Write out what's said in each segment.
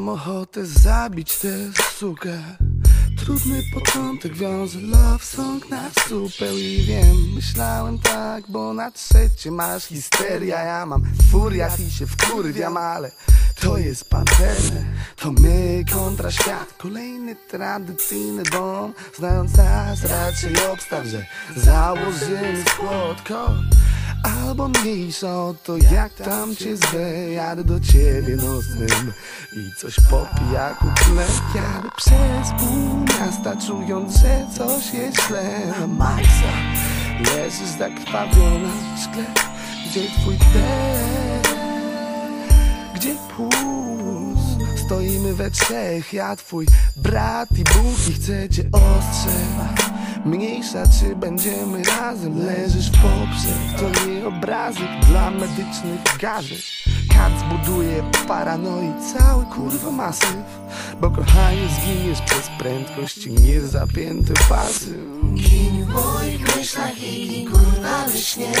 Mam ochotę zabić tę sukę. Trudny początek wiąże love song na super I wiem, myślałem tak, bo na trzecie masz histeria. Ja mam furia, i się wkurwiam, ale to jest pancerny To my kontra świat. Kolejny tradycyjny dom Znając nas raczej obstaw, że założymy skład Albo mniejsza o to jak tam cię zwę Jadę do ciebie nocnym. I coś po pijaku tle Jadę przez pół miasta Czując, że coś jest źle. Na maksa Leżysz zakrwawiona w szkle. Gdzie twój dech Gdzie puls Stoimy we trzech Ja twój brat i Bóg I chcę cię ostrzec. Mniejsza czy będziemy razem Leżysz poprzek To nie obrazek dla medycznych garzek Kat zbuduje paranoi cały kurwa masyw. Bo kochanie zginiesz przez prędkość i nie zapięty pasy Gin w moich myślach i gin kurwa we śnie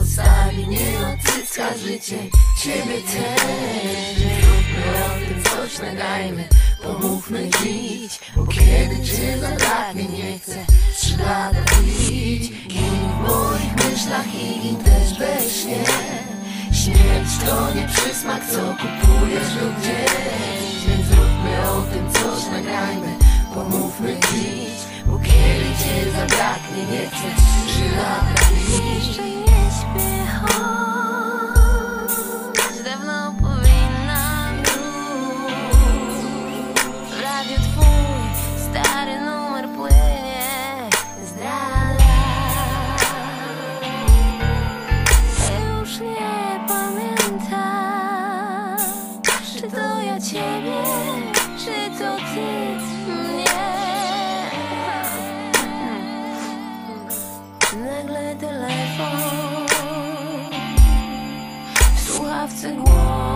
Ostawi mnie odzyska życie. Ciebie też coś nagrajmy Pomówmy dziś Bo kiedy cię zabraknie nie chcę Trzy lata pić. Gin w moich myślach i gin też we śnie. Śmierć to nie przysmak co kupujesz lub gdzieś. Więc zróbmy o tym coś nagrajmy. Pomówmy dziś Bo kiedy cię zabraknie nie chcę Trzy lata pić ciebie, czy to ty mnie? Nagle telefon W słuchawce głos